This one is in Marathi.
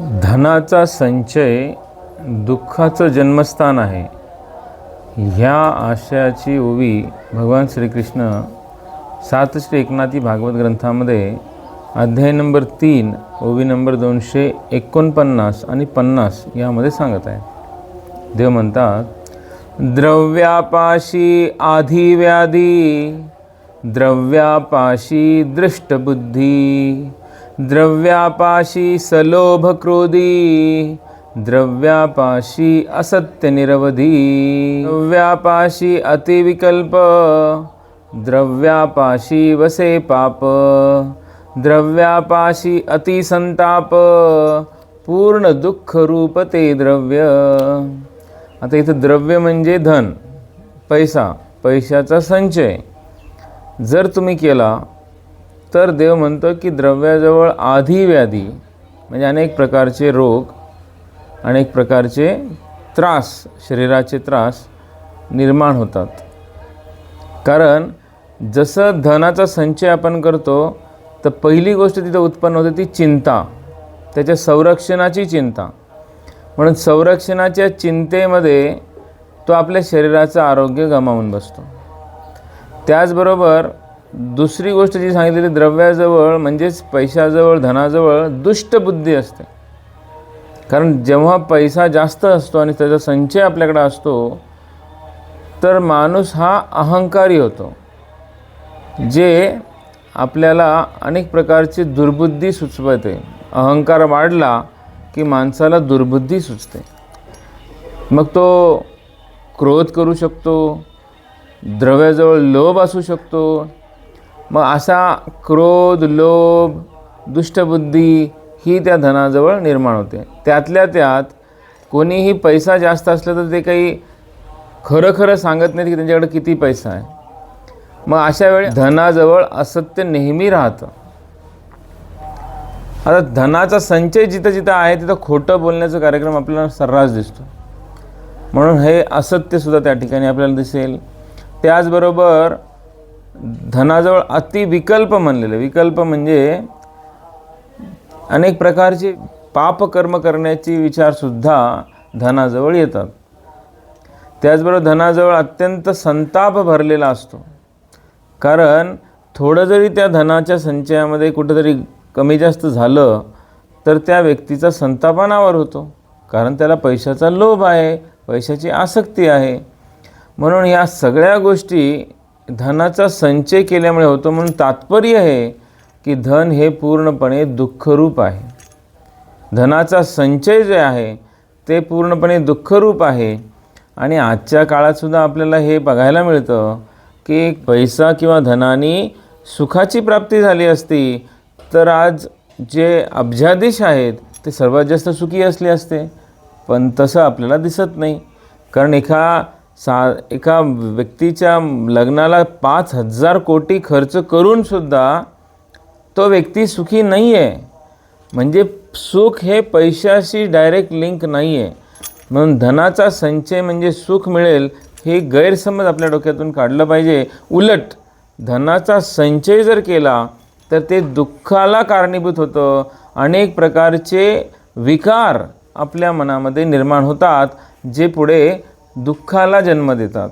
धनाचा संचय दुःखाचं जन्मस्थान आहे. ह्या आशयाची ओवी भगवान श्रीकृष्ण सात श्री एकनाथी भागवत ग्रंथामध्ये अध्याय नंबर तीन ओवी नंबर दोनशे एकोणपन्नास आणि पन्नास यामध्ये सांगत आहे. देव म्हणतात द्रव्यापाशी आधी व्याधी द्रव्यापाशी दृष्टबुद्धी द्रव्यापाशी सलोभ क्रोधी द्रव्यापाशी असत्य निरवधी द्रव्यापाशी अतिविकल्प द्रव्यापाशी वसे पाप द्रव्यापाशी अतिसंताप पूर्ण दुःख रूप ते द्रव्य. आता इथं द्रव्य म्हणजे धन पैसा पैशाचा संचय. जर तुम्ही केला तर देव म्हणतो की द्रव्याजवळ आधी व्याधी म्हणजे अनेक प्रकारचे रोग अनेक प्रकारचे त्रास शरीराचे त्रास निर्माण होतात. कारण जसं धनाचा संचय आपण करतो तर पहिली गोष्ट तिथं उत्पन्न होते ती चिंता त्याच्या संरक्षणाची चिंता. म्हणून संरक्षणाच्या चिंतेमध्ये तो आपल्या शरीराचं आरोग्य गमावून बसतो. त्याचबरोबर दुसरी गोष्ट जी सांगितलेली द्रव्याजवळ म्हणजेच पैशाजवळ धनाजवळ दुष्टबुद्धी असते. कारण जेव्हा पैसा जास्त असतो आणि त्याचा संचय आपल्याकडे असतो तर माणूस हा अहंकारी होतो जे आपल्याला अनेक प्रकारची दुर्बुद्धी सुचवते. अहंकार वाढला की माणसाला दुर्बुद्धी सुचते. मग तो क्रोध करू शकतो द्रव्याजवळ लोभ असू शकतो मग असा क्रोध लोभ दुष्टबुद्धी ही त्या धनाजवळ निर्माण होते. त्यातल्या त्यात कोणीही पैसा जास्त असला तर ते काही खरं खरं सांगत नाहीत की त्यांच्याकडे किती पैसा आहे. मग अशा वेळी धनाजवळ असत्य नेहमी राहतं. आता धनाचा संचय जिथं जिथं आहे तिथं खोटं बोलण्याचा कार्यक्रम आपल्याला सर्रास दिसतो. म्हणून हे असत्यसुद्धा त्या ठिकाणी आपल्याला दिसेल. त्याचबरोबर धनाजवळ अतिविकल्प म्हणलेलं. विकल्प म्हणजे अनेक प्रकारचे पापकर्म करण्याची विचारसुद्धा धनाजवळ येतात. त्याचबरोबर धनाजवळ अत्यंत संताप भरलेला असतो. कारण थोडं जरी त्या धनाच्या संचयामध्ये कुठंतरी कमी जास्त झालं तर त्या व्यक्तीचा संतापानावर होतो. कारण त्याला पैशाचा लोभ आहे पैशाची आसक्ती आहे. म्हणून या सगळ्या गोष्टी धनाचा संचय केल्यामुळे होतो म्हणून तात्पर्य हे की धन हे पूर्णपणे दुःखरूप आहे. धनाचा संचय जे आहे ते पूर्णपणे दुःखरूप आहे. आणि आजच्या काळातसुद्धा आपल्याला हे बघायला मिळतं की पैसा किंवा धनाने सुखाची प्राप्ती झाली असती तर आज जे अब्जाधीश आहेत ते सर्वात जास्त सुखी असले असते. पण तसं आपल्याला दिसत नाही. कारण एका सा एका व्यक्तीच्या लग्नाला पाच हजार कोटी खर्च करूनसुद्धा तो व्यक्ती सुखी नाही आहे म्हणजे सुख हे पैशाशी डायरेक्ट लिंक नाही आहे म्हणून धनाचा संचय म्हणजे सुख मिळेल हे गैरसमज आपल्या डोक्यातून काढलं पाहिजे. उलट धनाचा संचय जर केला तर ते दुःखाला कारणीभूत होतं. अनेक प्रकारचे विकार आपल्या मनामध्ये निर्माण होतात जे पुढे दुःखाला जन्म देतात.